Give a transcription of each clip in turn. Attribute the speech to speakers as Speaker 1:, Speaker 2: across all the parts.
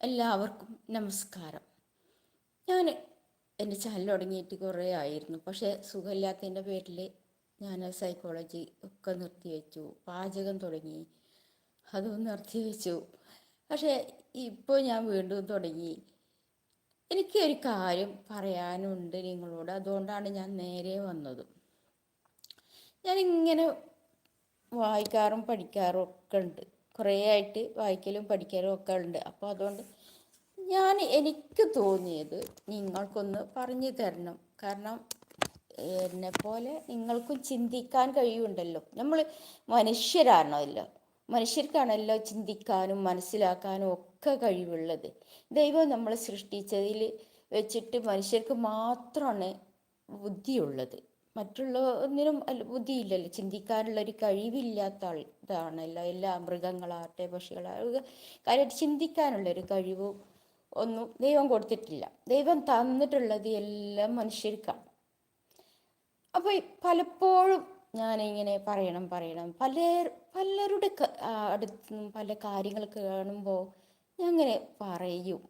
Speaker 1: എല്ലാവർക്കും നമസ്കാരം. ഞാൻ എന്റെ ചാനൽ തുടങ്ങിയിട്ട് കുറേ ആയിരുന്നു. പക്ഷേ സുഖമില്ലാത്തതിന്റെ പേരിൽ ഞാൻ സൈക്കോളജി ഒക്കെ നിർത്തിവെച്ചു പാചകം തുടങ്ങി അതും നിർത്തിവെച്ചു പക്ഷേ ഇപ്പോൾ ഞാൻ വീണ്ടും തുടങ്ങി. എനിക്ക് ഒരു കാര്യം പറയാനുണ്ട് നിങ്ങളോട്. അതുകൊണ്ടാണ് ഞാൻ നേരെ വന്നത്. ഞാനിങ്ങനെ വായിക്കാറും പഠിക്കാറും ഒക്കെ ഉണ്ട്. കുറേ ആയിട്ട് വായിക്കലും പഠിക്കലും ഒക്കെ ഉണ്ട്. അപ്പോൾ അതുകൊണ്ട് ഞാൻ എനിക്ക് തോന്നിയത് നിങ്ങൾക്കൊന്ന് പറഞ്ഞു തരണം. കാരണം എന്നെ പോലെ നിങ്ങൾക്കും ചിന്തിക്കാൻ കഴിയുണ്ടല്ലോ. നമ്മൾ മനുഷ്യരാണല്ലോ. മനുഷ്യർക്കാണല്ലോ ചിന്തിക്കാനും മനസ്സിലാക്കാനും ഒക്കെ കഴിവുള്ളത്. ദൈവം നമ്മൾ സൃഷ്ടിച്ചതിൽ വെച്ചിട്ട് മനുഷ്യർക്ക് മാത്രമാണ് ബുദ്ധിയുള്ളത്. മറ്റുള്ള ഒന്നിനും ബുദ്ധിയില്ലല്ലോ. ചിന്തിക്കാനുള്ള ഒരു കഴിവില്ലാത്ത ഇതാണല്ലോ. എല്ലാ മൃഗങ്ങളാകട്ടെ പക്ഷികളാകട്ടെ കാര്യമായിട്ട് ചിന്തിക്കാനുള്ള ഒരു കഴിവും ഒന്നും ദൈവം കൊടുത്തിട്ടില്ല. ദൈവം തന്നിട്ടുള്ളത് എല്ലാം മനുഷ്യർക്കാണ്. അപ്പോൾ പലപ്പോഴും ഞാനിങ്ങനെ പറയണം പറയണം. പല പലരുടെ അടുത്ത് പല കാര്യങ്ങൾ കാണുമ്പോൾ ഞാൻ അങ്ങനെ പറയും.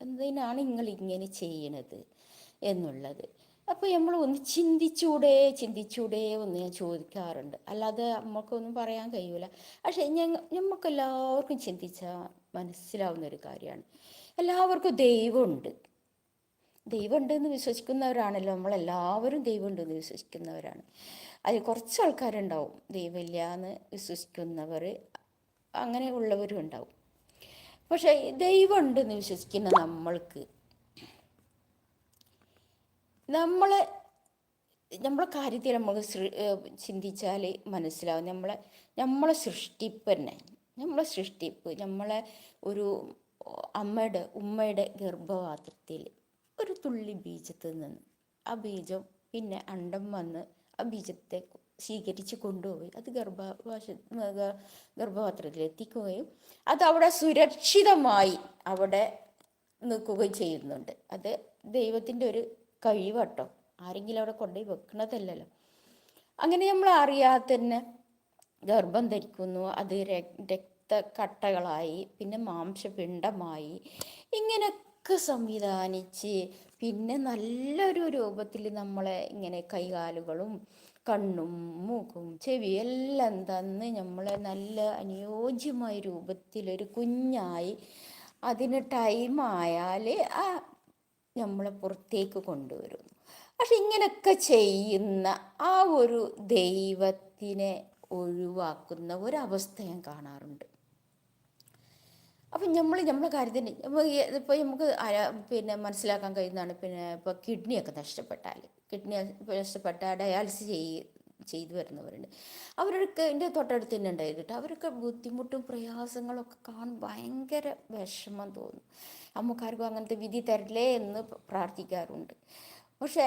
Speaker 1: എന്തിനാണ് നിങ്ങൾ ഇങ്ങനെ ചെയ്യണത്? എന്നുള്ളത്. അപ്പോൾ നമ്മൾ ഒന്ന് ചിന്തിച്ചൂടെ ചിന്തിച്ചൂടെ ഒന്ന് ഞാൻ ചോദിക്കാറുണ്ട്. അല്ലാതെ നമുക്കൊന്നും പറയാൻ കഴിയൂല. പക്ഷെ ഞങ്ങൾ നമുക്കെല്ലാവർക്കും ചിന്തിച്ചാൽ മനസ്സിലാവുന്ന ഒരു കാര്യമാണ്. എല്ലാവർക്കും ദൈവമുണ്ട്. ദൈവമുണ്ട് എന്ന് വിശ്വസിക്കുന്നവരാണല്ലോ. നമ്മളെല്ലാവരും ദൈവമുണ്ടെന്ന് വിശ്വസിക്കുന്നവരാണ്. അതിൽ കുറച്ച് ആൾക്കാരുണ്ടാവും. ദൈവമില്ല എന്ന് വിശ്വസിക്കുന്നവർ അങ്ങനെ ഉള്ളവരും ഉണ്ടാവും. പക്ഷേ ദൈവമുണ്ടെന്ന് വിശ്വസിക്കുന്ന നമ്മൾക്ക് നമ്മളെ നമ്മളെ കാര്യത്തിൽ നമ്മൾ ചിന്തിച്ചാൽ മനസ്സിലാവും. നമ്മളെ നമ്മളെ സൃഷ്ടിപ്പ് തന്നെ നമ്മളെ സൃഷ്ടിപ്പ് നമ്മളെ ഒരു അമ്മയുടെ ഉമ്മയുടെ ഗർഭപാത്രത്തിൽ ഒരു തുള്ളി ബീജത്തിൽ നിന്ന് ആ ബീജം പിന്നെ അണ്ടം വന്ന് ആ ബീജത്തെ സ്വീകരിച്ച് കൊണ്ടുപോയി. അത് ഗർഭവാശ ഗർഭപാത്രത്തിൽ എത്തിക്കുകയും അത് അവിടെ സുരക്ഷിതമായി അവിടെ നിൽക്കുകയും ചെയ്യുന്നുണ്ട്. അത് ദൈവത്തിന്റെ ഒരു കഴിവട്ടോ. ആരെങ്കിലും അവിടെ കൊണ്ടുപോയി വെക്കണതല്ലല്ലോ. അങ്ങനെ നമ്മൾ അറിയാതെ തന്നെ ഗർഭം ധരിക്കുന്നു. അത് രക്തക്കട്ടകളായി പിന്നെ മാംസപിണ്ഡമായി ഇങ്ങനെയൊക്കെ സംവിധാനിച്ച് പിന്നെ നല്ലൊരു രൂപത്തിൽ നമ്മളെ ഇങ്ങനെ കൈകാലുകളും കണ്ണും മൂക്കും ചെവി എല്ലാം തന്ന് നമ്മളെ നല്ല അനുയോജ്യമായ രൂപത്തിലൊരു കുഞ്ഞായി അതിന് ടൈമായാൽ ആ നമ്മളെ പുറത്തേക്ക് കൊണ്ടുവരുന്നു പക്ഷെ ഇങ്ങനെയൊക്കെ ചെയ്യുന്ന ആ ഒരു ദൈവത്തിനെ ഒഴിവാക്കുന്ന ഒരവസ്ഥ ഞാൻ കാണാറുണ്ട്. അപ്പം നമ്മൾ നമ്മളെ കാര്യത്തിന് ഇപ്പോൾ നമുക്ക് പിന്നെ മനസ്സിലാക്കാൻ കഴിയുന്നതാണ് പിന്നെ ഇപ്പോൾ കിഡ്നിയൊക്കെ നഷ്ടപ്പെട്ടാൽ കിഡ്നി നഷ്ടപ്പെട്ടാൽ ഡയാലിസിസ് ചെയ്യ ചെയ്തു വരുന്നവരുണ്ട്. അവരൊക്കെ എന്റെ തൊട്ടടുത്ത് തന്നെ ഉണ്ടായിട്ട് അവരൊക്കെ ബുദ്ധിമുട്ടും പ്രയാസങ്ങളൊക്കെ കാണാൻ ഭയങ്കര വിഷമം തോന്നും. അമ്മക്കാർക്കും അങ്ങനത്തെ വിധി തരില്ലേ എന്ന് പ്രാർത്ഥിക്കാറുണ്ട്. പക്ഷേ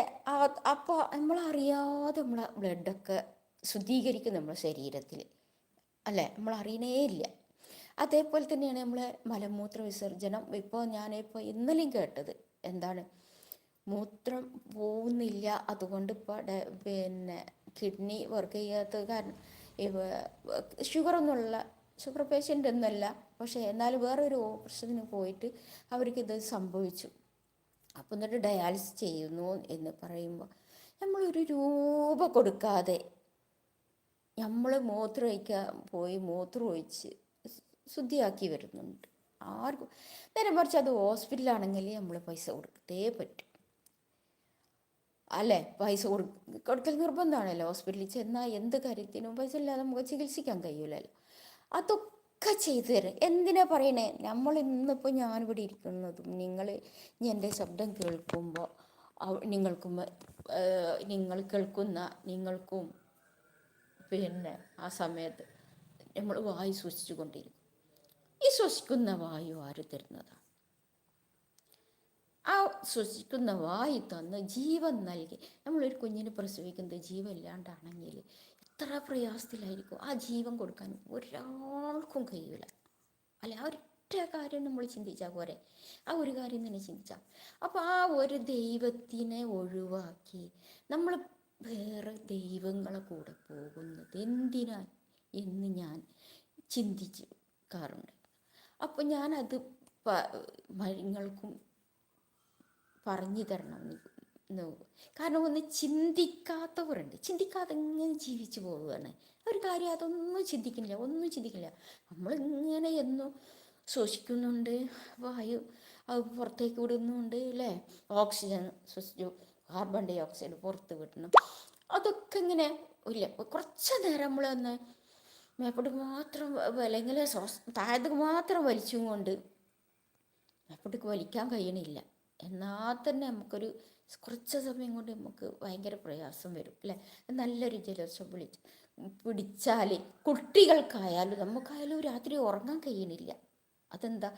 Speaker 1: അപ്പോൾ നമ്മളറിയാതെ നമ്മളെ ബ്ലഡൊക്കെ ശുദ്ധീകരിക്കും നമ്മുടെ ശരീരത്തിൽ അല്ലേ? നമ്മൾ അറിയണേ ഇല്ല. അതേപോലെ തന്നെയാണ് നമ്മൾ മലമൂത്ര വിസർജനം ഇപ്പോൾ ഞാനിപ്പോൾ ഇന്നലെയും കേട്ടത്. എന്താണ്? മൂത്രം പോകുന്നില്ല അതുകൊണ്ട് ഇപ്പോൾ പിന്നെ കിഡ്നി വർക്ക് ചെയ്യാത്ത കാരണം ഷുഗറൊന്നുമുള്ള ഷുഗർ പേഷ്യന്റ് ഒന്നുമല്ല. പക്ഷേ എന്നാലും വേറൊരു ഓപ്പറേഷന് പോയിട്ട് അവർക്കിത് സംഭവിച്ചു. അപ്പം എന്നിട്ട് ഡയാലിസിസ് ചെയ്യുന്നു എന്ന് പറയുമ്പോൾ നമ്മളൊരു രൂപ കൊടുക്കാതെ നമ്മൾ മൂത്രം ഒഴിക്കാൻ പോയി മൂത്രം ഒഴിച്ച് ശുദ്ധിയാക്കി വരുന്നുണ്ട്. ആർക്കും നേരെ മറിച്ച് അത് ഹോസ്പിറ്റലാണെങ്കിൽ നമ്മൾ പൈസ കൊടുത്തേ പറ്റും. അല്ലേ? പൈസ കൊടു കൊടുക്കൽ നിർബന്ധമാണല്ലോ ഹോസ്പിറ്റലിൽ ചെന്നാൽ എന്ത് കാര്യത്തിനും പൈസ ഇല്ലാതെ നമുക്ക് ചികിത്സിക്കാൻ കഴിയൂലല്ലോ. അതൊക്കെ ചെയ്തു തരും. എന്തിനാ പറയണേ? നമ്മൾ ഇന്നിപ്പോൾ ഞാനിവിടെ ഇരിക്കുന്നതും നിങ്ങൾ എന്റെ ശബ്ദം കേൾക്കുമ്പോൾ നിങ്ങൾക്കും നിങ്ങൾ കേൾക്കുന്ന നിങ്ങൾക്കും പിന്നെ ആ സമയത്ത് നമ്മൾ വായു സൂക്ഷിച്ചു കൊണ്ടിരിക്കും. ഈ ശ്വസിക്കുന്ന വായു ആര് തരുന്നതാണ് ആ ശ്വസിക്കുന്ന വായു തന്ന് ജീവൻ നൽകി. നമ്മളൊരു കുഞ്ഞിനെ പ്രസവിക്കുന്നത് ജീവൻ ഇല്ലാണ്ടാണെങ്കിൽ എത്ര പ്രയാസത്തിലായിരിക്കും. ആ ജീവൻ കൊടുക്കാൻ ഒരാൾക്കും കഴിയില്ല. അല്ല ആ ഒറ്റ കാര്യം നമ്മൾ ചിന്തിച്ചാൽ പോരെ? ആ ഒരു കാര്യം തന്നെ ചിന്തിച്ചാൽ അപ്പോൾ ആ ഒരു ദൈവത്തിനെ ഒഴിവാക്കി നമ്മൾ വേറെ ദൈവങ്ങളെ കൂടെ പോകുന്നത് എന്തിനാ എന്ന് ഞാൻ ചിന്തിക്കാറുണ്ട്. അപ്പോൾ ഞാനത് നിങ്ങൾക്കും പറഞ്ഞു തരണം കാരണം ഒന്ന് ചിന്തിക്കാത്തവരുണ്ട്. ചിന്തിക്കാതെ ഇങ്ങനെ ജീവിച്ചു പോവുകയാണ്? ഒരു കാര്യം അതൊന്നും ചിന്തിക്കുന്നില്ല. ഒന്നും ചിന്തിക്കില്ല നമ്മളിങ്ങനെ എന്നും ശ്വസിക്കുന്നുണ്ട്. വായു അത് പുറത്തേക്ക് വിടുന്നുണ്ട് അല്ലേ? ഓക്സിജൻ ശ്വസിച്ചു. കാർബൺ ഡൈ ഓക്സൈഡ് പുറത്ത് വിടണം. അതൊക്കെ ഇങ്ങനെ ഇല്ല. കുറച്ച് നേരം നമ്മളൊന്ന് മേപ്പോട്ട് മാത്രം അല്ലെങ്കിൽ താഴത്തേക്ക് മാത്രം വലിച്ചും കൊണ്ട് മേപ്പോട്ടേക്ക് വലിക്കാൻ കഴിയണില്ല. എന്നാൽ തന്നെ നമുക്കൊരു കുറച്ച് സമയം കൊണ്ട് നമുക്ക് ഭയങ്കര പ്രയാസം വരും അല്ലേ? നല്ലൊരു ജലദോഷം വിളിച്ച് പിടിച്ചാൽ കുട്ടികൾക്കായാലും നമുക്കായാലും രാത്രി ഉറങ്ങാൻ കഴിയണില്ല. അതെന്താ?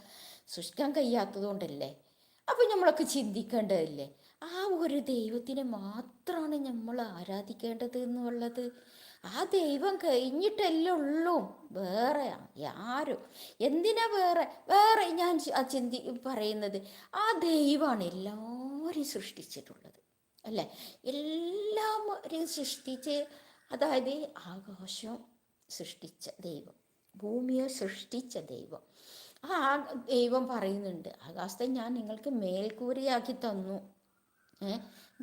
Speaker 1: സൃഷ്ടിക്കാൻ കഴിയാത്തത് കൊണ്ടല്ലേ? അപ്പം നമ്മളൊക്കെ ചിന്തിക്കേണ്ടതല്ലേ? ആ ഒരു ദൈവത്തിനെ മാത്രമാണ് നമ്മൾ ആരാധിക്കേണ്ടത് എന്നുള്ളത്. ആ ദൈവം കഴിഞ്ഞിട്ടല്ലേ ഉള്ളൂ വേറെ ആരും. എന്തിനാ വേറെ? വേറെ ഞാൻ ചിന്തി പറയുന്നത്. ആ ദൈവമാണ് എല്ലാവരെയും സൃഷ്ടിച്ചിട്ടുള്ളത്. അല്ലേ? എല്ലാവരെയും സൃഷ്ടിച്ച് അതായത് ആകാശം സൃഷ്ടിച്ച ദൈവം ഭൂമിയെ സൃഷ്ടിച്ച ദൈവം. ആ ദൈവം പറയുന്നുണ്ട് ആകാശത്തെ ഞാൻ നിങ്ങൾക്ക് മേൽക്കൂരയാക്കി തന്നു.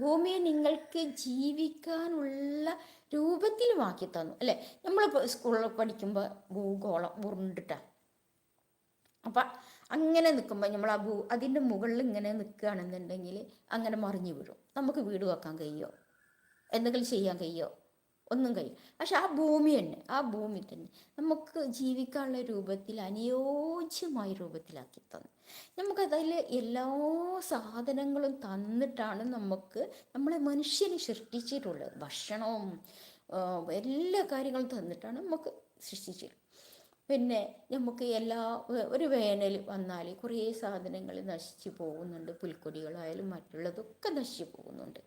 Speaker 1: ഭൂമിയെ നിങ്ങൾക്ക് ജീവിക്കാനുള്ള രൂപത്തിലുമാക്കി തന്നു അല്ലേ? നമ്മൾ സ്കൂളിൽ പഠിക്കുമ്പോൾ ഭൂഗോളം ഉരുണ്ടിട്ടാണ് അപ്പം അങ്ങനെ നിൽക്കുമ്പോൾ നമ്മൾ ആ ഭൂ അതിന്റെ മുകളിൽ ഇങ്ങനെ നിൽക്കുകയാണെന്നുണ്ടെങ്കിൽ അങ്ങനെ മറിഞ്ഞു വീഴും. നമുക്ക് വീട് വെക്കാൻ കഴിയോ? എന്തെങ്കിലും ചെയ്യാൻ കഴിയോ? ഒന്നും കഴിയും പക്ഷെ ആ ഭൂമി തന്നെ ആ ഭൂമി തന്നെ നമുക്ക് ജീവിക്കാനുള്ള രൂപത്തിൽ അനുയോജ്യമായ രൂപത്തിലാക്കി തന്നു. നമുക്കതിൽ എല്ലാ സാധനങ്ങളും തന്നിട്ടാണ് നമുക്ക് നമ്മളെ മനുഷ്യനെ സൃഷ്ടിച്ചിട്ടുള്ളത് ഭക്ഷണവും എല്ലാ കാര്യങ്ങളും തന്നിട്ടാണ് നമുക്ക് സൃഷ്ടിച്ചിട്ടുള്ളത് പിന്നെ നമുക്ക് എല്ലാ ഒരു വേനൽ വന്നാൽ കുറേ സാധനങ്ങൾ നശിച്ചു പോകുന്നുണ്ട്. പുൽക്കൊടികളായാലും മറ്റുള്ളതൊക്കെ നശിച്ചു പോകുന്നുണ്ട്.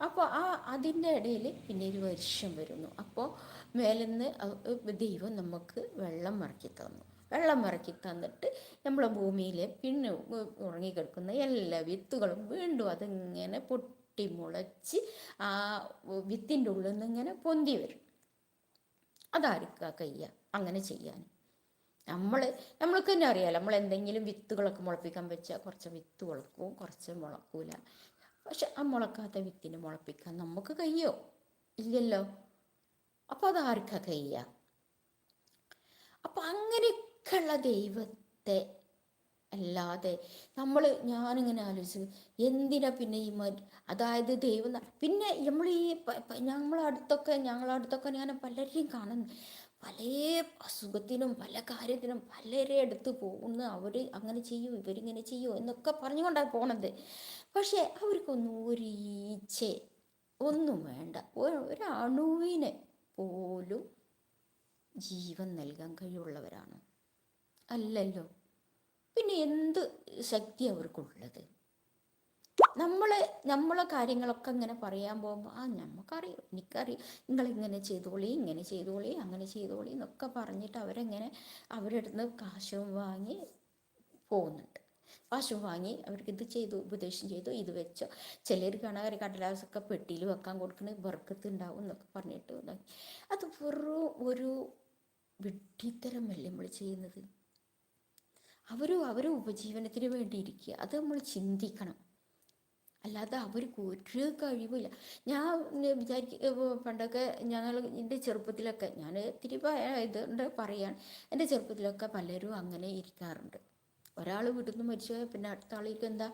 Speaker 1: അപ്പോൾ ആ അതിന്റെ ഇടയിൽ പിന്നെ ഒരു വർഷം വരുന്നു. അപ്പോൾ മേലെ നിന്ന് ദൈവം നമുക്ക് വെള്ളം മറക്കി തന്നു. വെള്ളം ഇറക്കി തന്നിട്ട് നമ്മളെ ഭൂമിയിൽ പിന്നെ ഉറങ്ങിക്കിടക്കുന്ന എല്ലാ വിത്തുകളും വീണ്ടും അതിങ്ങനെ പൊട്ടി മുളച്ച് ആ വിത്തിന്റെ ഉള്ളിൽ നിന്ന് ഇങ്ങനെ പൊന്തി വരും. അതാർക്കാ കയ്യ അങ്ങനെ ചെയ്യാൻ. നമ്മൾ നമ്മൾക്ക് തന്നെ അറിയാലോ നമ്മൾ എന്തെങ്കിലും വിത്തുകളൊക്കെ മുളപ്പിക്കാൻ വെച്ചാൽ കുറച്ച് വിത്ത് മുളക്കും കുറച്ച് മുളക്കൂല. പക്ഷെ ആ മുളക്കാത്ത വിത്തിനെ മുളപ്പിക്കാൻ നമുക്ക് കഴിയോ? ഇല്ലല്ലോ. അപ്പോൾ അതാർക്കാ കയ്യ അപ്പം അങ്ങനെയൊക്കെയുള്ള ദൈവത്തെ അല്ലാതെ നമ്മൾ ഞാനിങ്ങനെ ആലോചിച്ചു എന്തിനാ പിന്നെ ഈ അതായത് ദൈവം പിന്നെ നമ്മൾ ഈ നമ്മളടുത്തൊക്കെ ഞങ്ങളടുത്തൊക്കെ ഞാൻ പലരെയും കാണുന്നു പല അസുഖത്തിനും പല കാര്യത്തിനും പലരെ അടുത്ത് പോകുന്നു അവർ അങ്ങനെ ചെയ്യൂ ഇവരിങ്ങനെ ചെയ്യൂ എന്നൊക്കെ പറഞ്ഞുകൊണ്ടാണ് പോണത്. പക്ഷേ അവർക്കൊന്നും ഒരു ഒന്നും വേണ്ട. ഒരണുവിന് പോലും ജീവൻ നൽകാൻ കഴിവുള്ളവരാണ്. അല്ലല്ലോ. പിന്നെ എന്ത് ശക്തി അവർക്കുള്ളത്? നമ്മൾ നമ്മളെ കാര്യങ്ങളൊക്കെ ഇങ്ങനെ പറയാൻ പോകുമ്പോൾ ആ നമുക്കറിയും നിങ്ങൾ ഇങ്ങനെ ചെയ്തോളി ഇങ്ങനെ ചെയ്തോളി അങ്ങനെ ചെയ്തോളി എന്നൊക്കെ പറഞ്ഞിട്ട് അവരെങ്ങനെ അവരുടെ നിന്ന് കാശും വാങ്ങി പോകുന്നുണ്ട്. കാശും വാങ്ങി അവർക്ക് ഇത് ചെയ്തു ഉപദേശം ചെയ്തു ഇത് വെച്ചോ. ചിലർ കാണാൻ കടലാസൊക്കെ പെട്ടിയിൽ വെക്കാൻ കൊടുക്കണ ബർക്കത്ത് ഉണ്ടാവും എന്നൊക്കെ പറഞ്ഞിട്ട് അത് വെറും ഒരു വിഡ്ഢിത്തരമല്ലേ നമ്മൾ ചെയ്യുന്നത്? അവരും അവരും ഉപജീവനത്തിന് വേണ്ടി ഇരിക്കുക. അത് നമ്മൾ ചിന്തിക്കണം. അല്ലാതെ അവർക്ക് ഒരു കഴിവില്ല ഞാൻ വിചാരിക്ക പണ്ടൊക്കെ ഞങ്ങൾ എന്റെ ചെറുപ്പത്തിലൊക്കെ ഞാൻ ഇത്തിരി ഇതുകൊണ്ട് പറയാൻ. എന്റെ ചെറുപ്പത്തിലൊക്കെ പലരും അങ്ങനെ ഇരിക്കാറുണ്ട്. ഒരാൾ വീട്ടിൽ നിന്ന് മരിച്ചു പിന്നെ അടുത്ത ആളിക്ക് എന്താ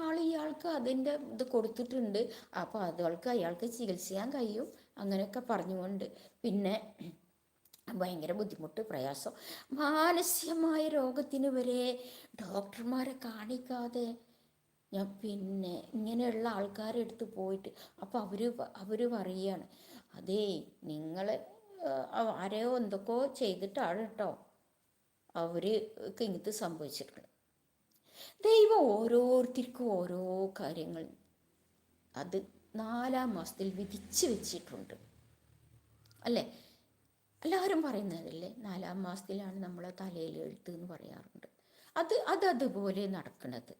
Speaker 1: ആൾ ഇയാൾക്ക് അതിന്റെ ഇത് കൊടുത്തിട്ടുണ്ട്. അപ്പോൾ അതുകൾക്ക് അയാൾക്ക് ചികിത്സിക്കാൻ കഴിയും. അങ്ങനെയൊക്കെ പറഞ്ഞുകൊണ്ട് പിന്നെ ഭയങ്കര ബുദ്ധിമുട്ട് പ്രയാസം. മാനസികമായ രോഗത്തിന് വരെ ഡോക്ടർമാരെ കാണിക്കാതെ ഞാൻ പിന്നെ ഇങ്ങനെയുള്ള ആൾക്കാരെടുത്ത് പോയിട്ട് അപ്പോൾ അവർ അവർ പറയുകയാണ് അതേ നിങ്ങൾ ആരെയോ എന്തൊക്കെയോ ചെയ്തിട്ടാണ് കേട്ടോ അവർക്ക് ഇങ്ങനത്തെ സംഭവിച്ചിട്ടുണ്ട് ദൈവം ഓരോരുത്തർക്കും ഓരോ കാര്യങ്ങൾ അത് നാലാം മാസത്തിൽ വിധിച്ച് വെച്ചിട്ടുണ്ട്. അല്ലേ? എല്ലാവരും പറയുന്നതല്ലേ നാലാം മാസത്തിലാണ് നമ്മളെ തലയിൽ എഴുത്ത് എന്ന് പറയാറുണ്ട്. അത് അത് അതുപോലെ നടക്കുന്നത്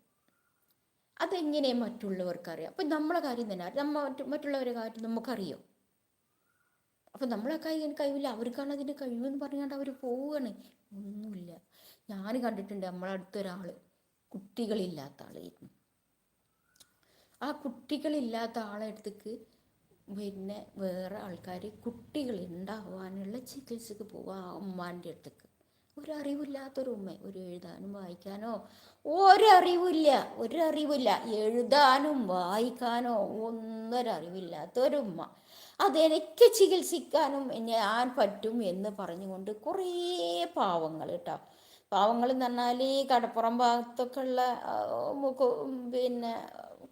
Speaker 1: അതെങ്ങനെ മറ്റുള്ളവർക്കറിയാം? അപ്പം നമ്മളെ കാര്യം തന്നെ നമ്മ മറ്റുള്ളവരുടെ കാര്യം നമുക്കറിയോ. അപ്പം നമ്മളെ കാര്യം കഴിവില്ല അവർക്കാണ് അതിന്റെ കഴിവെന്ന് പറഞ്ഞാണ്ട് അവർ പോവുകയാണ് ഒന്നുമില്ല. ഞാൻ കണ്ടിട്ടുണ്ട് നമ്മളെ നമ്മളടുത്തൊരാൾ കുട്ടികളില്ലാത്ത ആളായിരുന്നു ആ കുട്ടികളില്ലാത്ത ആളെ അടുത്തേക്ക് പിന്നെ വേറെ ആൾക്കാർ കുട്ടികൾ ഉണ്ടാവാനുള്ള ചികിത്സക്ക് പോവുക ആ ഉമ്മാന്റെ അടുത്തേക്ക്. ഒരറിവില്ലാത്തൊരു ഉമ്മ. ഒരു എഴുതാനും വായിക്കാനോ ഒരറിവില്ല ഒരറിവില്ല. എഴുതാനും വായിക്കാനോ ഒന്നൊരറിവില്ലാത്തൊരു ഉമ്മ. അതെനിക്ക് ചികിത്സിക്കാനും ഞാൻ പറ്റും എന്ന് പറഞ്ഞുകൊണ്ട് കുറേ പാവങ്ങൾ കേട്ടോ. പാവങ്ങൾ എന്ന് പറഞ്ഞാൽ ഈ കടപ്പുറം ഭാഗത്തൊക്കെ ഉള്ള പിന്നെ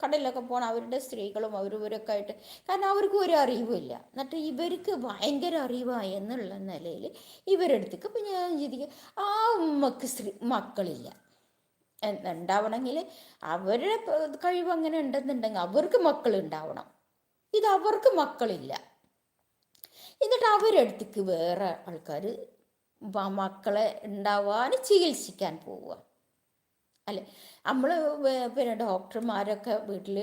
Speaker 1: കടലിലൊക്കെ പോകണം അവരുടെ സ്ത്രീകളും അവരവരൊക്കെ ആയിട്ട്. കാരണം അവർക്ക് ഒരു അറിവുമില്ല. എന്നിട്ട് ഇവർക്ക് ഭയങ്കര അറിവായി എന്നുള്ള നിലയിൽ ഇവരെടുത്തേക്ക് ഇപ്പം ഞാൻ ചിന്തിക്കുക ആ ഉമ്മക്ക് സ്ത്രീ മക്കളില്ല. ഉണ്ടാവണമെങ്കിൽ അവരുടെ കഴിവ് അങ്ങനെ ഉണ്ടെന്നുണ്ടെങ്കിൽ അവർക്ക് മക്കൾ ഉണ്ടാവണം ഇത് അവർക്ക് മക്കളില്ല. എന്നിട്ട് അവരെടുത്തേക്ക് വേറെ ആൾക്കാർ മക്കളെ ഉണ്ടാവാൻ ചികിത്സിക്കാൻ പോവുക. അല്ലേ? നമ്മൾ പിന്നെ ഡോക്ടർമാരൊക്കെ വീട്ടിൽ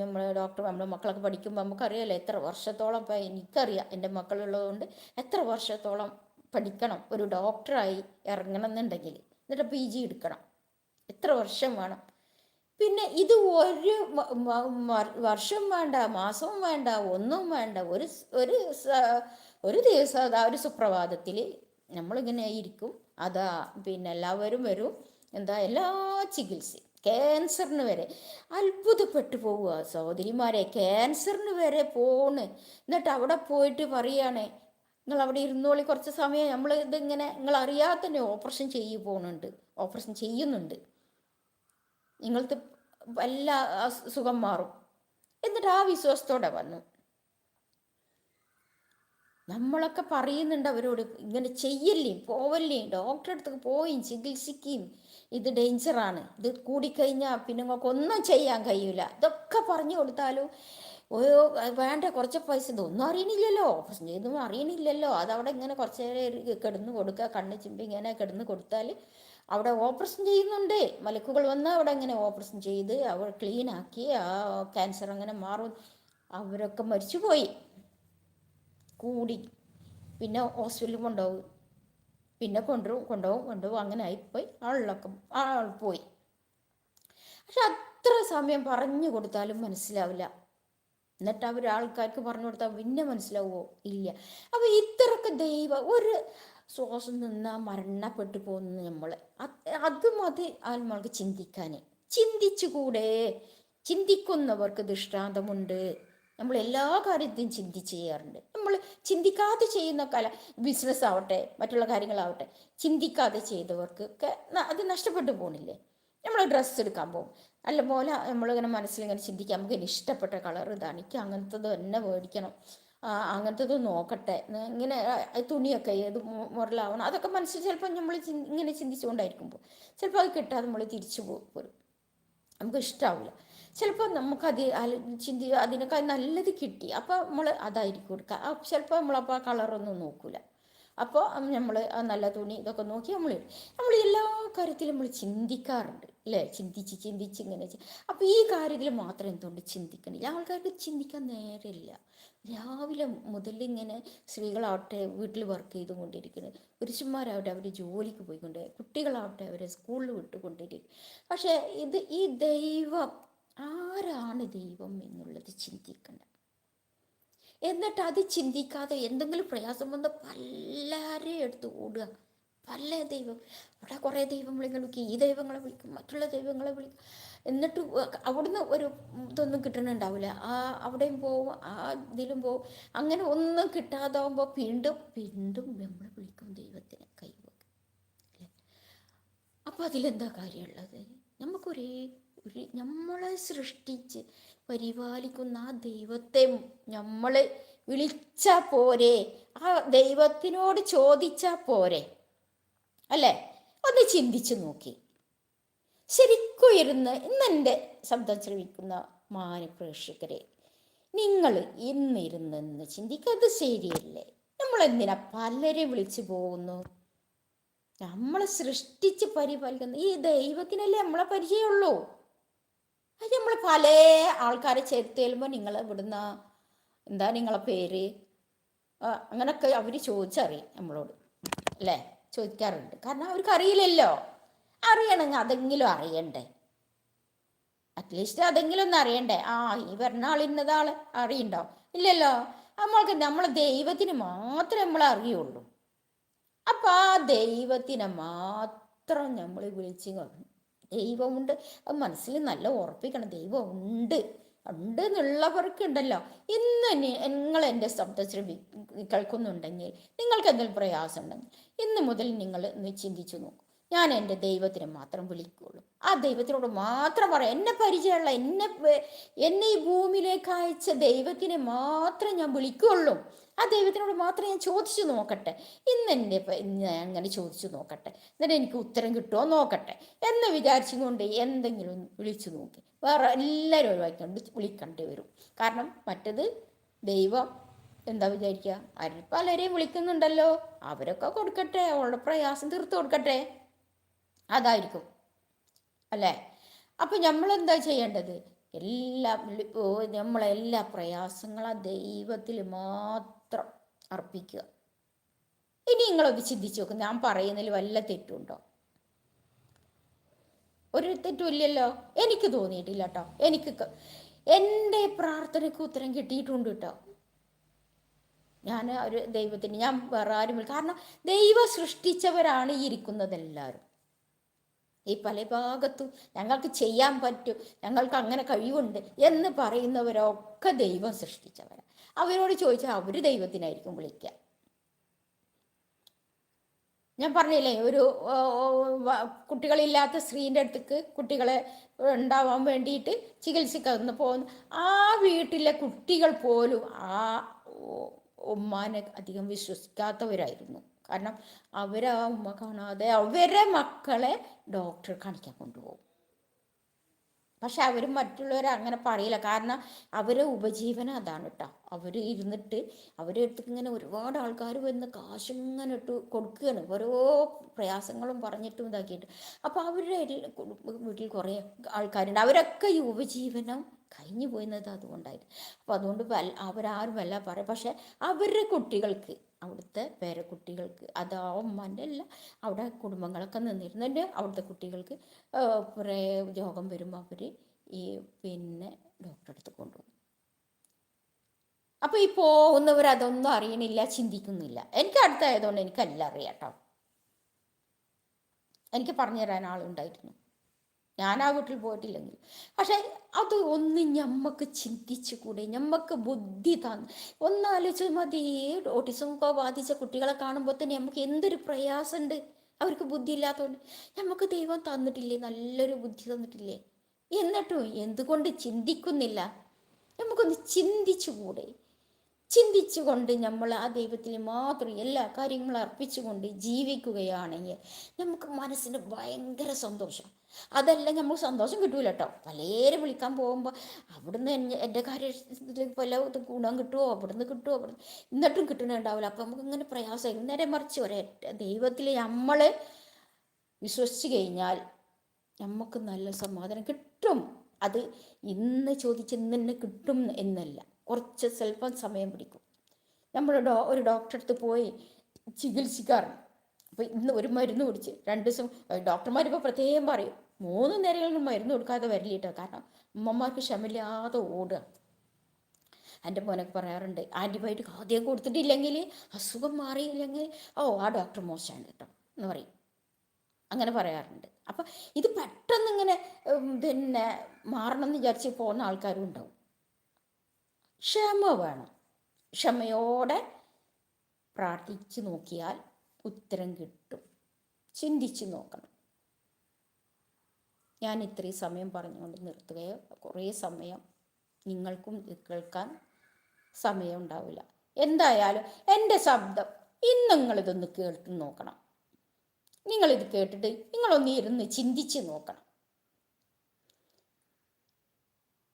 Speaker 1: നമ്മൾ ഡോക്ടർ നമ്മുടെ മക്കളൊക്കെ പഠിക്കുമ്പോൾ നമുക്കറിയാമല്ലോ എത്ര വർഷത്തോളം ഇപ്പം എനിക്കറിയാം എന്റെ മക്കളുള്ളതുകൊണ്ട് എത്ര വർഷത്തോളം പഠിക്കണം ഒരു ഡോക്ടറായി ഇറങ്ങണം എന്നുണ്ടെങ്കിൽ എന്നിട്ട് പി ജി എടുക്കണം. എത്ര വർഷം വേണം? പിന്നെ ഇത് ഒരു വർഷം വേണ്ട മാസവും വേണ്ട ഒന്നും വേണ്ട ഒരു ഒരു ഒരു ദിവസം അതാ ഒരു സുപ്രഭാതത്തിൽ നമ്മളിങ്ങനെ ഇരിക്കും. അതാ പിന്നെ എല്ലാവരും വരും. എന്താ എല്ലാ ചികിത്സയും ക്യാൻസറിന് വരെ. അത്ഭുതപ്പെട്ടു പോവുക സഹോദരിമാരെ ക്യാൻസറിന് വരെ പോണ്. എന്നിട്ട് അവിടെ പോയിട്ട് പറയുകയാണെ നിങ്ങൾ അവിടെ ഇരുന്നോളി കുറച്ച് സമയം നമ്മൾ ഇതിങ്ങനെ നിങ്ങൾ അറിയാതെ തന്നെ ഓപ്പറേഷൻ ചെയ്യു പോകുന്നുണ്ട് ഓപ്പറേഷൻ ചെയ്യുന്നുണ്ട്. നിങ്ങൾക്ക് എല്ലാ സുഖം മാറും. എന്നിട്ട് ആ വിശ്വാസത്തോടെ വന്നു. നമ്മളൊക്കെ പറയുന്നുണ്ട് അവരോട് ഇങ്ങനെ ചെയ്യല്ലേ പോവല്ലേ ഡോക്ടറെ അടുത്തേക്ക് പോയി ചികിത്സിക്കുകയും ഇത് ഡേഞ്ചറാണ് ഇത് കൂടിക്കഴിഞ്ഞാൽ പിന്നെ നിങ്ങൾക്ക് ഒന്നും ചെയ്യാൻ കഴിയില്ല ഇതൊക്കെ പറഞ്ഞു കൊടുത്താലും ഓയോ വേണ്ട കുറച്ച് പൈസ ഇതൊന്നും അറിയണില്ലല്ലോ. ചെയ്തൊന്നും അറിയണില്ലല്ലോ. അതവിടെ ഇങ്ങനെ കുറച്ച് നേരം കിടന്ന് കൊടുക്കുക കണ്ണ് ചിമ്പി ഇങ്ങനെ കിടന്ന് കൊടുത്താൽ അവിടെ ഓപ്പറേഷൻ ചെയ്യുന്നുണ്ട്. മലക്കുകൾ വന്ന് അവിടെ ഇങ്ങനെ ഓപ്പറേഷൻ ചെയ്ത് അവർ ക്ലീൻ ആക്കി ആ ക്യാൻസർ അങ്ങനെ മാറും. അവരൊക്കെ മരിച്ചുപോയി. കൂടി. പിന്നെ ഹോസ്പിറ്റലിൽ കൊണ്ടുപോകും. പിന്നെ കൊണ്ടുപോകും കൊണ്ടുപോകും കൊണ്ടുപോകും. അങ്ങനെ ആയിപ്പോയി. ആളിലൊക്കെ ആൾ പോയി. പക്ഷെ അത്ര സമയം പറഞ്ഞു കൊടുത്താലും മനസ്സിലാവില്ല. എന്നിട്ട് അവർ ആൾക്കാർക്ക് പറഞ്ഞു കൊടുത്താൽ പിന്നെ മനസ്സിലാവുമോ ഇല്ല. അപ്പോൾ ഇത്രയൊക്കെ ദൈവം ഒരു ശ്വാസം നിന്ന് മരണപ്പെട്ടു പോകുന്നു നമ്മൾ അത് മതി ആത്മാർക്ക് ചിന്തിക്കാൻ ചിന്തിച്ചുകൂടെ. ചിന്തിക്കുന്നവർക്ക് ദൃഷ്ടാന്തമുണ്ട്. നമ്മൾ എല്ലാ കാര്യത്തെയും ചിന്തിച്ച് ചെയ്യാറുണ്ട്. നമ്മൾ ചിന്തിക്കാതെ ചെയ്യുന്ന കല ബിസിനസ് ആവട്ടെ മറ്റുള്ള കാര്യങ്ങളാവട്ടെ ചിന്തിക്കാതെ ചെയ്തവർക്ക് അത് നഷ്ടപ്പെട്ടു പോകണില്ലേ നമ്മൾ ഡ്രസ്സ് എടുക്കാൻ പോകും. നല്ല പോലെ നമ്മളിങ്ങനെ മനസ്സിലിങ്ങനെ ചിന്തിക്കാം. നമുക്ക് ഇഷ്ടപ്പെട്ട കളർ ഇതാണ്. എനിക്ക് അങ്ങനത്തത് തന്നെ മേടിക്കണം. അങ്ങനത്തത് നോക്കട്ടെ. ഇങ്ങനെ തുണിയൊക്കെ ഏത് മുറലാവണം അതൊക്കെ മനസ്സിൽ ചിലപ്പോൾ നമ്മൾ ഇങ്ങനെ ചിന്തിച്ചുകൊണ്ടായിരിക്കുമ്പോൾ ചിലപ്പോൾ അത് കിട്ടാതെ നമ്മൾ തിരിച്ചു പോകും നമുക്ക് ഇഷ്ടാവില്ല ചിലപ്പോൾ നമുക്ക് അത് ചിന്തി അതിനേക്കാൾ നല്ലത് കിട്ടി. അപ്പോൾ നമ്മൾ അതായിരിക്കും കൊടുക്കുക ചിലപ്പോൾ നമ്മളപ്പോൾ ആ കളറൊന്നും നോക്കൂല. അപ്പോൾ നമ്മൾ നല്ല തുണി ഇതൊക്കെ നോക്കി നമ്മൾ നമ്മൾ എല്ലാ കാര്യത്തിലും നമ്മൾ ചിന്തിക്കാറുണ്ട്. അല്ലേ ചിന്തിച്ച് ചിന്തിച്ച് ഇങ്ങനെ അപ്പോൾ ഈ കാര്യത്തിൽ മാത്രം എന്തുകൊണ്ട് ചിന്തിക്കണില്ല? ആൾക്കാർക്ക് ചിന്തിക്കാൻ നേരമില്ല. രാവിലെ മുതൽ ഇങ്ങനെ സ്ത്രീകളാവട്ടെ വീട്ടിൽ വർക്ക് ചെയ്തുകൊണ്ടിരിക്കുന്നത് പുരുഷന്മാരാവട്ടെ അവർ ജോലിക്ക് പോയിക്കൊണ്ട് കുട്ടികളാവട്ടെ അവരെ സ്കൂളിൽ വിട്ടുകൊണ്ടിരിക്കും. പക്ഷേ ഇത് ഈ ദൈവം ആരാണ് ദൈവം എന്നുള്ളത് ചിന്തിക്കണം എന്നിട്ട് അത് ചിന്തിക്കാതെ എന്തെങ്കിലും പ്രയാസം വന്ന് പലരെയും എടുത്ത് ഓടുക. പല ദൈവം അവിടെ കുറേ ദൈവങ്ങളെ വിളിക്കും ഈ ദൈവങ്ങളെ വിളിക്കും മറ്റുള്ള ദൈവങ്ങളെ വിളിക്കും. എന്നിട്ട് അവിടുന്ന് ഒരു ഇതൊന്നും കിട്ടണുണ്ടാവില്ല. ആ അവിടെയും പോവും ആ ഇതിലും പോവും. അങ്ങനെ ഒന്നും കിട്ടാതാവുമ്പോൾ വീണ്ടും വീണ്ടും നമ്മൾ വിളിക്കും ദൈവത്തിനെ കൈവക്കും. അപ്പൊ അതിലെന്താ കാര്യമുള്ളത്? നമുക്കൊരേ ഒരു നമ്മളെ സൃഷ്ടിച്ച് പരിപാലിക്കുന്ന ആ ദൈവത്തെ നമ്മൾ വിളിച്ചാൽ പോരെ ആ ദൈവത്തിനോട് ചോദിച്ചാൽ പോരെ അല്ലേ? ഒന്ന് ചിന്തിച്ചു നോക്കി. ശരിക്കും ഇരുന്ന് ഇന്നെന്റെ ശബ്ദം ശ്രമിക്കുന്ന മാനപ്രേക്ഷകരെ നിങ്ങൾ ഇന്നിരുന്നെന്ന് ചിന്തിക്കുക അത് ശരിയല്ലേ? നമ്മൾ എന്തിനാ പലരെ വിളിച്ചു പോകുന്നു? നമ്മളെ സൃഷ്ടിച്ച് പരിപാലിക്കുന്ന. ഈ ദൈവത്തിനല്ലേ നമ്മളെ പരിചയമുള്ളൂ? അത് നമ്മൾ പല ആൾക്കാരെ ചേർത്ത് നിങ്ങൾ ഇവിടുന്ന എന്താ നിങ്ങളെ പേര്? അങ്ങനൊക്കെ അവർ ചോദിച്ചറിയും നമ്മളോട് അല്ലേ? ചോദിക്കാറുണ്ട്. കാരണം അവർക്ക് അറിയില്ലല്ലോ അറിയണമെങ്കിൽ അതെങ്കിലും അറിയണ്ടേ? അറ്റ്ലീസ്റ്റ് അതെങ്കിലും ഒന്ന് അറിയണ്ടേ? ആ ഈ വരുന്ന ആൾ ഇന്നതാൾ അറിയണ്ടോ? ഇല്ലല്ലോ. നമ്മൾക്ക് നമ്മളെ ദൈവത്തിന് മാത്രമേ നമ്മൾ അറിയുള്ളൂ. അപ്പം ആ ദൈവത്തിനെ മാത്രം നമ്മൾ വിളിച്ച് ദൈവമുണ്ട്. അത് മനസ്സിൽ നല്ല ഉറപ്പിക്കണം. ദൈവമുണ്ട് ഉണ്ട്. എന്നുള്ളവർക്കുണ്ടല്ലോ. ഇന്ന് നിങ്ങൾ എന്റെ ശബ്ദം ശ്രമി കേൾക്കുന്നുണ്ടെങ്കിൽ നിങ്ങൾക്ക് എന്തെങ്കിലും പ്രയാസം ഉണ്ടെങ്കിൽ ഇന്ന് മുതൽ നിങ്ങൾ ഒന്ന് ചിന്തിച്ചു നോക്കും. ഞാൻ എന്റെ ദൈവത്തിനെ മാത്രം വിളിക്കുകയുള്ളൂ ആ ദൈവത്തിനോട് മാത്രം പറയാം. എന്നെ പരിചയമുള്ള എന്നെ എന്നെ ഈ ഭൂമിയിലേക്ക് അയച്ച ദൈവത്തിനെ മാത്രം ഞാൻ വിളിക്കുകയുള്ളൂ ആ ദൈവത്തിനോട് മാത്രം ഞാൻ ചോദിച്ചു നോക്കട്ടെ. ഇന്ന് എന്റെ ഞാൻ അങ്ങനെ ചോദിച്ചു നോക്കട്ടെ. എന്നിട്ട് എനിക്ക് ഉത്തരം കിട്ടുമോ നോക്കട്ടെ. എന്ന് വിചാരിച്ചുകൊണ്ട് എന്തെങ്കിലും വിളിച്ചു നോക്കി. വേറെ എല്ലാവരും ഒഴിവാക്കിക്കൊണ്ട് വിളിക്കേണ്ടി വരും. കാരണം മറ്റത് ദൈവം എന്താ വിചാരിക്കുക? അവർ പലരെയും വിളിക്കുന്നുണ്ടല്ലോ. അവരൊക്കെ കൊടുക്കട്ടെ. അവളുടെ പ്രയാസം തീർത്ത് കൊടുക്കട്ടെ. അതായിരിക്കും. അല്ലേ? അപ്പം നമ്മളെന്താ ചെയ്യേണ്ടത്? എല്ലാ നമ്മളെല്ലാ പ്രയാസങ്ങളും ദൈവത്തിൽ മാത്രം അർപ്പിക്കുക. ഇനി നിങ്ങളൊന്ന് ചിന്തിച്ചു നോക്കും ഞാൻ പറയുന്നതിൽ വല്ല തെറ്റുണ്ടോ? ഒരു തെറ്റുമില്ലല്ലോ? എനിക്ക് തോന്നിയിട്ടില്ല കേട്ടോ എനിക്ക് എന്റെ പ്രാർത്ഥനയ്ക്ക് ഉത്തരം കിട്ടിയിട്ടുണ്ട് കേട്ടോ ഞാൻ ഒരു ദൈവത്തിന് ഞാൻ വേറെ ആരും കാരണം ദൈവം സൃഷ്ടിച്ചവരാണ് ഈ ഇരിക്കുന്നതെല്ലാവരും. ഈ പല ഭാഗത്തും ഞങ്ങൾക്ക് ചെയ്യാൻ പറ്റും ഞങ്ങൾക്ക് അങ്ങനെ കഴിവുണ്ട് എന്ന് പറയുന്നവരൊക്കെ ദൈവം സൃഷ്ടിച്ചവരാണ് അവരോട് ചോദിച്ചാൽ അവർ ദൈവത്തിനായിരിക്കും വിളിക്കുക ഞാൻ പറഞ്ഞില്ലേ ഒരു കുട്ടികളില്ലാത്ത സ്ത്രീന്റെ അടുത്തേക്ക് കുട്ടികളെ ഉണ്ടാവാൻ വേണ്ടിയിട്ട് ചികിത്സിക്കുന്ന പോകുന്നു ആ വീട്ടിലെ കുട്ടികൾ പോലും ആ ഉമ്മാനെ അധികം വിശ്വസിക്കാത്തവരായിരുന്നു. കാരണം അവരാ ഉമ്മ കാണാതെ അവരെ മക്കളെ ഡോക്ടർ കാണിക്കാൻ കൊണ്ടുപോകും. പക്ഷെ അവർ മറ്റുള്ളവർ അങ്ങനെ പറയില്ല. കാരണം അവരെ ഉപജീവനം അതാണ് കേട്ടോ. അവർ ഇരുന്നിട്ട് അവരെ അടുത്ത് ഇങ്ങനെ ഒരുപാട് ആൾക്കാർ വന്ന് കാശിങ്ങനെ ഇട്ട് കൊടുക്കുകയാണ്. ഓരോ പ്രയാസങ്ങളും പറഞ്ഞിട്ടും ഇതാക്കിയിട്ട്. അപ്പോൾ അവരുടെ വീട്ടിൽ കുറേ ആൾക്കാരുണ്ട്. അവരൊക്കെ ഈ ഉപജീവനം കഴിഞ്ഞു പോയിരുന്നത് അതുകൊണ്ടായിരുന്നു അപ്പോൾ അതുകൊണ്ട് അവരാരും വല്ല പറയും. പക്ഷെ അവരുടെ കുട്ടികൾക്ക് അവിടുത്തെ പേരക്കുട്ടികൾക്ക് അത് ആ ഉമ്മാന്റെ അല്ല അവിടെ കുടുംബങ്ങളൊക്കെ നിന്നിരുന്നുണ്ട് അവിടുത്തെ കുട്ടികൾക്ക് കുറേ രോഗം വരുമ്പോൾ അവർ ഈ പിന്നെ ഡോക്ടറെ അടുത്ത് കൊണ്ടുപോകും അപ്പോൾ ഈ പോകുന്നവർ അതൊന്നും അറിയണില്ല ചിന്തിക്കുന്നില്ല. എനിക്ക് അടുത്തായതുകൊണ്ട് എനിക്കെല്ലാം അറിയാം കേട്ടോ. എനിക്ക് പറഞ്ഞു തരാൻ ആളുണ്ടായിരുന്നു. ഞാൻ ആ വീട്ടിൽ പോയിട്ടില്ലെങ്കിൽ. പക്ഷെ അത് ഒന്ന് ഞമ്മക്ക് ചിന്തിച്ചു കൂടെ ഞമ്മക്ക് ബുദ്ധി തന്നു. ഒന്നാലോചിച്ച് മതി ഓട്ടിസം ബാധിച്ച കുട്ടികളെ കാണുമ്പോൾ തന്നെ നമുക്ക് എന്തൊരു പ്രയാസമുണ്ട് അവർക്ക് ബുദ്ധി ഇല്ലാത്തതുകൊണ്ട് നമുക്ക് ദൈവം തന്നിട്ടില്ലേ? നല്ലൊരു ബുദ്ധി തന്നിട്ടില്ലേ? എന്നിട്ടും എന്തുകൊണ്ട് ചിന്തിക്കുന്നില്ല. നമുക്കൊന്ന് ചിന്തിച്ചു ചിന്തിച്ചുകൂടെ ചിന്തിച്ചുകൊണ്ട് നമ്മൾ ആ ദൈവത്തിന് മാത്രം എല്ലാ കാര്യങ്ങളും അർപ്പിച്ചുകൊണ്ട് ജീവിക്കുകയാണെങ്കിൽ നമുക്ക് മനസ്സിന് ഭയങ്കര സന്തോഷം. അതല്ല നമ്മൾ സന്തോഷം കിട്ടൂല കേട്ടോ പലരും വിളിക്കാൻ പോകുമ്പോൾ അവിടുന്ന് എന്റെ കാര്യത്തിൽ പല ഗുണം കിട്ടുമോ അവിടുന്ന് കിട്ടുമോ അവിടുന്ന് എന്നിട്ടും കിട്ടണുണ്ടാവില്ല അപ്പം നമുക്ക് ഇങ്ങനെ പ്രയാസം. നേരെ മറിച്ച് ഒരേറ്റ ദൈവത്തിൽ നമ്മൾ വിശ്വസിച്ച് കഴിഞ്ഞാൽ നമുക്ക് നല്ല സമാധാനം കിട്ടും. അത് ഇന്ന് ചോദിച്ച് ഇന്ന് തന്നെ കിട്ടും എന്നല്ല. കുറച്ച് സ്വല്പം സമയം പിടിക്കും. നമ്മൾ ഡോ ഒരു ഡോക്ടറെ അടുത്ത് പോയി ചികിത്സിക്കാറുണ്ട്. അപ്പോൾ ഇന്ന് ഒരു മരുന്ന് കുടിച്ച് രണ്ട് ദിവസം ഡോക്ടർമാർ ഇപ്പോൾ പ്രത്യേകം പറയും മൂന്ന് നേരങ്ങളിലും മരുന്ന് കൊടുക്കാതെ വരില്ല കാരണം അമ്മമാർക്ക് ക്ഷമില്ലാതെ ഓടുക. എന്റെ മോനൊക്കെ പറയാറുണ്ട് ആന്റിബയോട്ടിക് ആദ്യം കൊടുത്തിട്ടില്ലെങ്കിൽ അസുഖം മാറിയില്ലെങ്കിൽ ഓ ആ ഡോക്ടർ മോശമാണ് കേട്ടോ എന്ന് പറയും. അങ്ങനെ പറയാറുണ്ട്. അപ്പം ഇത് പെട്ടെന്ന് ഇങ്ങനെ പിന്നെ മാറണം എന്ന് വിചാരിച്ച് പോകുന്ന ആൾക്കാരും ഉണ്ടാവും. ക്ഷമ വേണം. ക്ഷമയോടെ പ്രാർത്ഥിച്ച് നോക്കിയാൽ ഉത്തരം കിട്ടും. ചിന്തിച്ച് നോക്കണം. ഞാൻ ഇത്രയും സമയം പറഞ്ഞുകൊണ്ട് നിർത്തുകയോ കുറേ സമയം നിങ്ങൾക്കും കേൾക്കാൻ സമയം ഉണ്ടാവില്ല. എന്തായാലും എന്റെ ശബ്ദം ഇന്ന് നിങ്ങളിതൊന്ന് കേട്ട് നോക്കണം. നിങ്ങളിത് കേട്ടിട്ട് നിങ്ങളൊന്ന് ഇരുന്ന് ചിന്തിച്ച് നോക്കണം.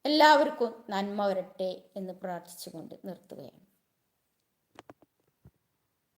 Speaker 1: എല്ലാവർക്കും നന്മ വരട്ടെ എന്ന് പ്രാർത്ഥിച്ചുകൊണ്ട് നിർത്തുകയാണ്.